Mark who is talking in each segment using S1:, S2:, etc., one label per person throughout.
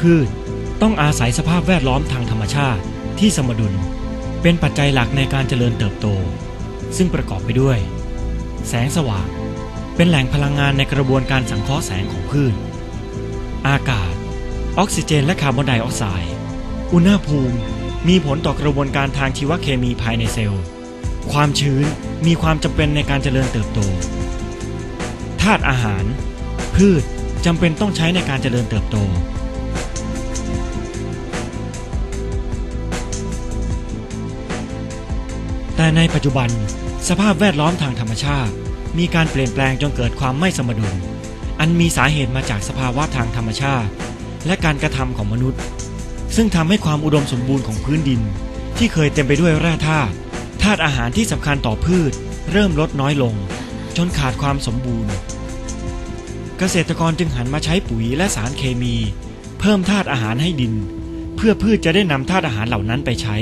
S1: พืช ต้องอาศัยสภาพแวดล้อมทางธรรมชาติที่สมดุล เป็นปัจจัยหลักในการเจริญเติบโต ซึ่งประกอบไปด้วย แสงสว่าง เป็นแหล่งพลังงานในกระบวนการสังเคราะห์แสงของพืช อากาศ ออกซิเจน และคาร์บอนไดออกไซด์อุณหภูมิมีผลต่อกระบวนการทางชีวเคมีภายในเซลล์ ความชื้นมีความจำเป็นในการเจริญเติบโต ธาตุอาหาร พืชจำเป็นต้องใช้ในการเจริญเติบโต แต่ในปัจจุบันสภาพแวดล้อมทางธรรมชาติ มีการเปลี่ยนแปลงจนเกิดความไม่สมดุล อันมีสาเหตุมาจากสภาวะทางธรรมชาติ และการกระทำของมนุษย์ ซึ่งทำให้ความอุดมสมบูรณ์ของพื้นดิน ที่เคยเต็มไปด้วยแร่ธาตุธาตุอาหารที่สำคัญต่อพืช เริ่มลดน้อยลง จนขาดความสมบูรณ์ เกษตรกรจึงหันมาใช้ปุ๋ยและสารเคมี เพิ่มธาตุอาหารให้ดิน เพื่อพืชจะได้นำธาตุอาหารเหล่านั้นไปใช้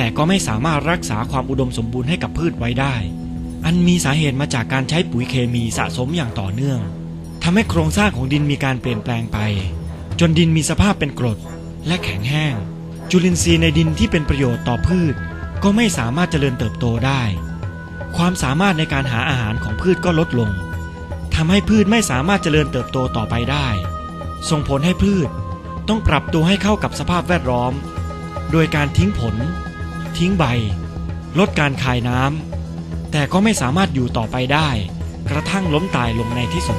S1: แต่ก็ไม่สามารถรักษาความอุดมสมบูรณ์ให้กับพืชไว้ได้ อันมีสาเหตุมาจากการใช้ปุ๋ยเคมีสะสมอย่างต่อเนื่องทำให้โครงสร้างของดินมีการเปลี่ยนแปลงไป จนดินมีสภาพเป็นกรดและแข็งแห้ง จุลินทรีย์ในดินที่เป็นประโยชน์ต่อพืช ก็ไม่สามารถเจริญเติบโตได้ ความสามารถในการหาอาหารของพืชก็ลดลงทำให้พืชไม่สามารถเจริญเติบโตต่อไปได้ ส่งผลให้พืชต้องปรับตัวให้เข้ากับสภาพแวดล้อม โดยการทิ้งผล ทิ้งใบ ลดการคายน้ำแต่ก็ไม่สามารถอยู่ต่อไปได้ กระทั่งล้มตายลงในที่สุด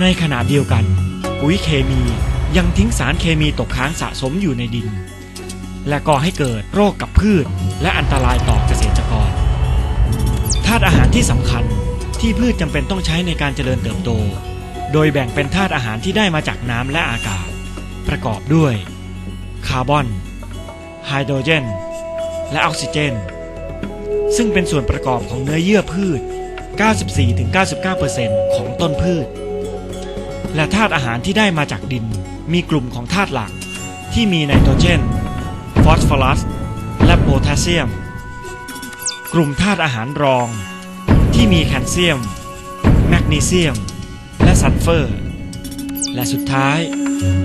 S1: ในขณะเดียวกัน ปุ๋ยเคมียังทิ้งสารเคมีตกค้างสะสมอยู่ในดิน และก่อให้เกิดโรคกับพืช และอันตรายต่อเกษตรกรธาตุอาหารที่สำคัญที่พืชจำเป็นต้องใช้ในการเจริญเติบโต โดยแบ่งเป็นธาตุอาหารที่ได้มาจากน้ำและอากาศ ประกอบด้วย คาร์บอน ไฮโดรเจน และออกซิเจน ซึ่งเป็นส่วนประกอบของเนื้อเยื่อพืช 94-99%ของต้นพืช และธาตุอาหารที่ได้มาจากดิน มีกลุ่มของธาตุหลัก ที่มีไนโตรเจน ฟอสฟอรัส และโพแทสเซียม กลุ่มธาตุอาหารรอง ที่มีแคลเซียม แมกนีเซียม และซัลเฟอร์ และสุดท้าย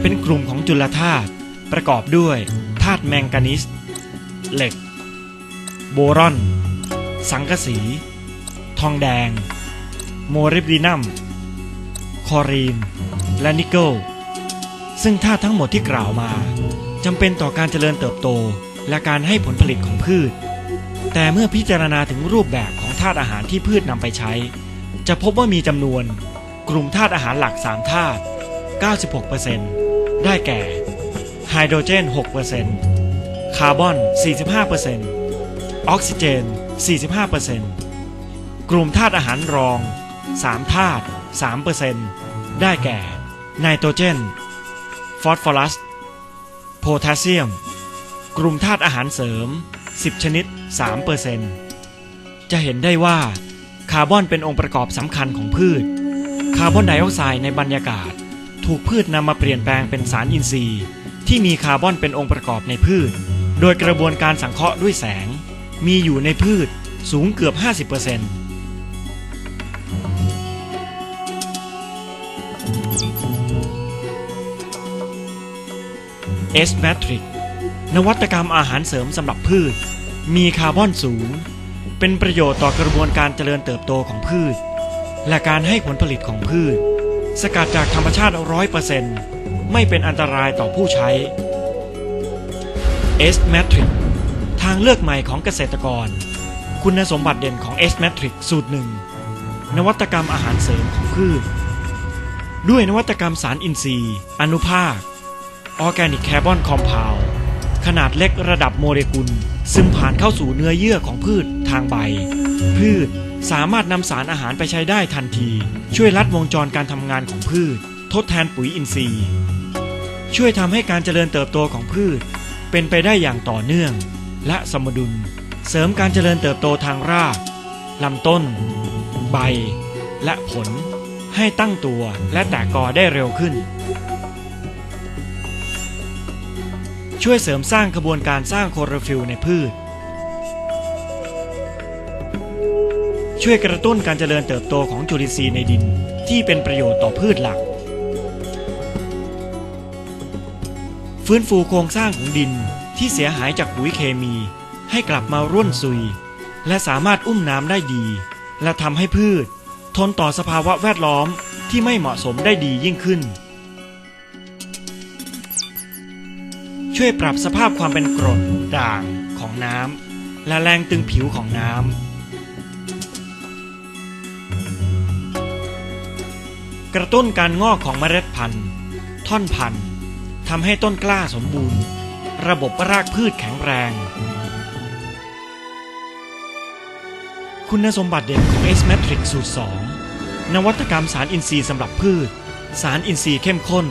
S1: เป็นกลุ่มของจุลธาตุประกอบด้วยธาตุแมงกานีสเหล็ก โบรอน สังกะสี ทองแดง โมริบดีนัมคลอรีน และนิกเกิลซึ่งธาตุทั้งหมดที่กล่าวมา จำเป็นต่อการเจริญเติบโต และการให้ผลผลิตของพืช แต่เมื่อพิจารณาถึงรูปแบบของธาตุอาหารที่พืชนำไปใช้ จะพบว่ามีจำนวน กลุ่มธาตุอาหารหลัก 3 ธาตุ 96%ได้แก่ ไฮโดรเจน 6%คาร์บอน 45%ออกซิเจน 45%กลุ่มธาตุอาหารรอง 3 ธาตุ 3%ได้แก่ ไนโตรเจน ฟอสฟอรัส พแทสเซียม กลุ่มธาตุอาหารเสริม 10 ชนิด 3%จะเห็นได้ว่าคาร์บอนเป็นองค์ประกอบสำคัญของพืช คาร์บอนไดออกไซด์ในบรรยากาศ ถูกพืชนำมาเปลี่ยนแปลงเป็นสารอินทรีย์ ที่มีคาร์บอนเป็นองค์ประกอบในพืช โดยกระบวนการสังเคราะห์ด้วยแสง มีอยู่ในพืชสูงเกือบ 50% S Matrix นวัตกรรมอาหารเสริมสำหรับพืช มีคาร์บอนสูง เป็นประโยชน์ต่อกระบวนการเจริญเติบโตของพืช และการให้ผลผลิตของพืช สกัดจากธรรมชาติ100%ไม่เป็นอันตรายต่อผู้ใช้ S Matrix ทางเลือกใหม่ของเกษตรกร คุณสมบัติเด่นของ S Matrix สูตรหนึ่งนวัตกรรมอาหารเสริมของพืช ด้วยนวัตกรรมสารอินทรีย์ อนุภาค ออร์แกนิกแคร์บอนคอมเพลขนาดเล็กระดับโมเลกุล ซึมผ่านเข้าสู่เนื้อเยื่อของพืชทางใบ พืชสามารถนำสารอาหารไปใช้ได้ทันที ช่วยลัดวงจรการทำงานของพืช ทดแทนปุ๋ยอินทรีย์ ช่วยทำให้การเจริญเติบโตของพืช เป็นไปได้อย่างต่อเนื่อง และสมดุล เสริมการเจริญเติบโตทางรากลำต้น ใบ และผล ให้ตั้งตัวและแตกกอได้เร็วขึ้น ช่วยเสริมสร้างกระบวนการสร้างโคลอโรฟิลในพืช ช่วยกระตุ้นการเจริญเติบโตของจุลินทรีย์ในดินที่เป็นประโยชน์ต่อพืชหลัก ฟื้นฟูโครงสร้างของดินที่เสียหายจากปุ๋ยเคมี ให้กลับมาร่วนซุย และสามารถอุ้มน้ำได้ดี และทำให้พืช ทนต่อสภาวะแวดล้อมที่ไม่เหมาะสมได้ดียิ่งขึ้น ช่วยปรับสภาพความเป็นกรดด่างของน้ำและแรงตึงผิวของน้ำกระตุ้นการงอกของเมล็ดพันธุ์ ท่อนพันธุ์ทำให้ต้นกล้าสมบูรณ์ ระบบรากพืชแข็งแรง คุณสมบัติเด่นของ S Matrix สูตร 2 นวัตกรรมสารอินทรีย์สำหรับพืช สารอินทรีย์เข้มข้น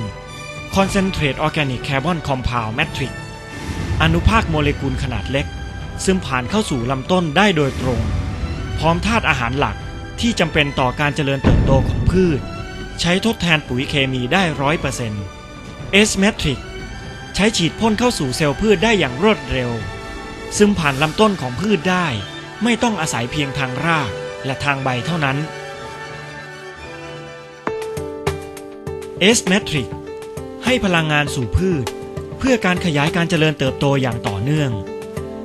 S1: Concentrate Organic Carbon Compound Matrix อนุภาคโมเลกุลขนาดเล็ก ซึมผ่านเข้าสู่ลำต้นได้โดยตรง พร้อมธาตุอาหารหลักที่จำเป็นต่อการเจริญเติบโตของพืช ใช้ทดแทนปุ๋ยเคมีได้ร้อยเปอร์เซ็นต์ S Matrix ใช้ฉีดพ่นเข้าสู่เซลล์พืชได้อย่างรวดเร็ว ซึมผ่านลำต้นของพืชได้ ไม่ต้องอาศัยเพียงทางรากและทางใบเท่านั้น S Matrix ให้พลังงานสู่พืช เพื่อการขยายการเจริญเติบโตอย่างต่อเนื่อง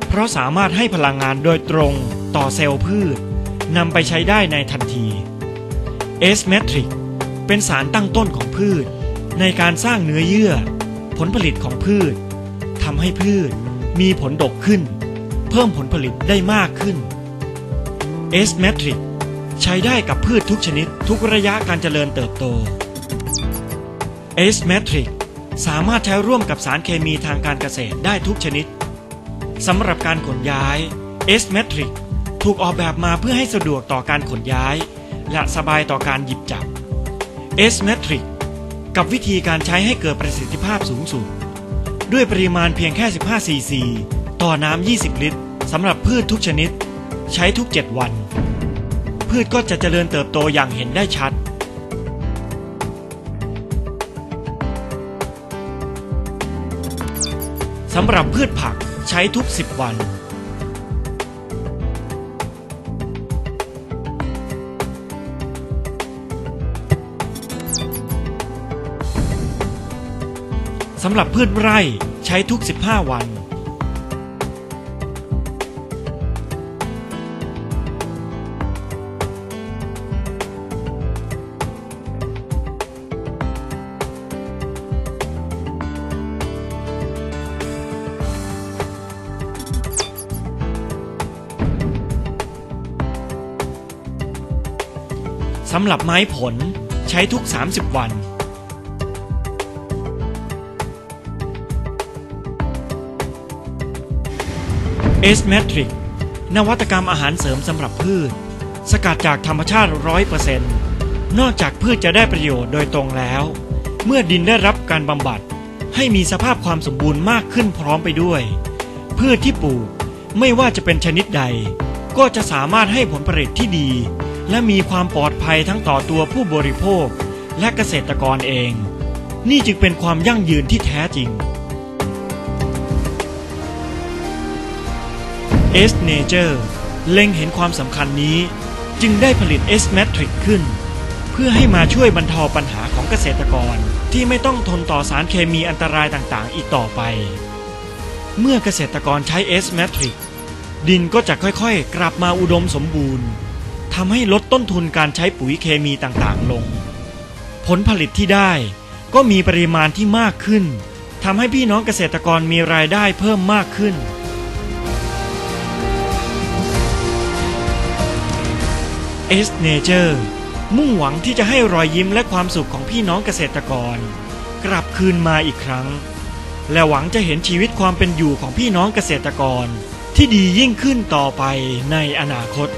S1: เพราะสามารถให้พลังงานโดยตรงต่อเซลล์พืชนำไปใช้ได้ในทันที S Matrix เป็นสารตั้งต้นของพืช ในการสร้างเนื้อเยื่อ ผลผลิตของพืชทำให้พืชมีผลดกขึ้น เพิ่มผลผลิตได้มากขึ้น S Matrix ใช้ได้กับพืชทุกชนิดทุกระยะการเจริญเติบโต S Matrix สามารถใช้ร่วมกับสารเคมีทางการเกษตรได้ทุกชนิดสำหรับการขนย้าย S Matrix ถูกออกแบบมาเพื่อให้สะดวกต่อการขนย้าย และสบายต่อการหยิบจับ S Matrix กับวิธีการใช้ให้เกิดประสิทธิภาพสูงสุด ด้วยปริมาณเพียงแค่ 15 ซีซี ต่อน้ำ 20 ลิตรสำหรับพืชทุกชนิด ใช้ทุก 7 วัน พืชก็จะเจริญเติบโตอย่างเห็นได้ชัด สำหรับพืชผักใช้ทุก 10 วัน สำหรับพืชไร่ใช้ทุก 15 วัน สำหรับไม้ผลใช้ทุก 30 วัน S Matrix นวัตกรรมอาหารเสริมสำหรับพืช สกัดจากธรรมชาติ 100%นอกจากพืชจะได้ประโยชน์โดยตรงแล้ว เมื่อดินได้รับการบำบัด ให้มีสภาพความสมบูรณ์มากขึ้นพร้อมไปด้วย พืชที่ปลูกไม่ว่าจะเป็นชนิดใด ก็จะสามารถให้ผลผลิตที่ดี และมีความปลอดภัยทั้งต่อตัวผู้บริโภค และเกษตรกรเอง นี่จึงเป็นความยั่งยืนที่แท้จริง S Nature เล็งเห็นความสำคัญนี้ จึงได้ผลิต S Matrix ขึ้น เพื่อให้มาช่วยบรรเทาปัญหาของเกษตรกรที่ไม่ต้องทนต่อสารเคมีอันตรายต่างๆ อีกต่อไป เมื่อเกษตรกรใช้ S Matrix ดินก็จะค่อยๆ กลับมาอุดมสมบูรณ์ ทำให้ลดต้นทุนการใช้ปุ๋ยเคมีต่างๆ ลง ผลผลิตที่ได้ก็มีปริมาณที่มากขึ้นทำให้พี่น้องเกษตรกรมีรายได้เพิ่มมากขึ้น S Nature มุ่งหวังที่จะให้รอยยิ้มและความสุขของพี่น้องเกษตรกร กลับคืนมาอีกครั้ง และหวังจะเห็นชีวิตความเป็นอยู่ของพี่น้องเกษตรกร ที่ดียิ่งขึ้นต่อไปในอนาคต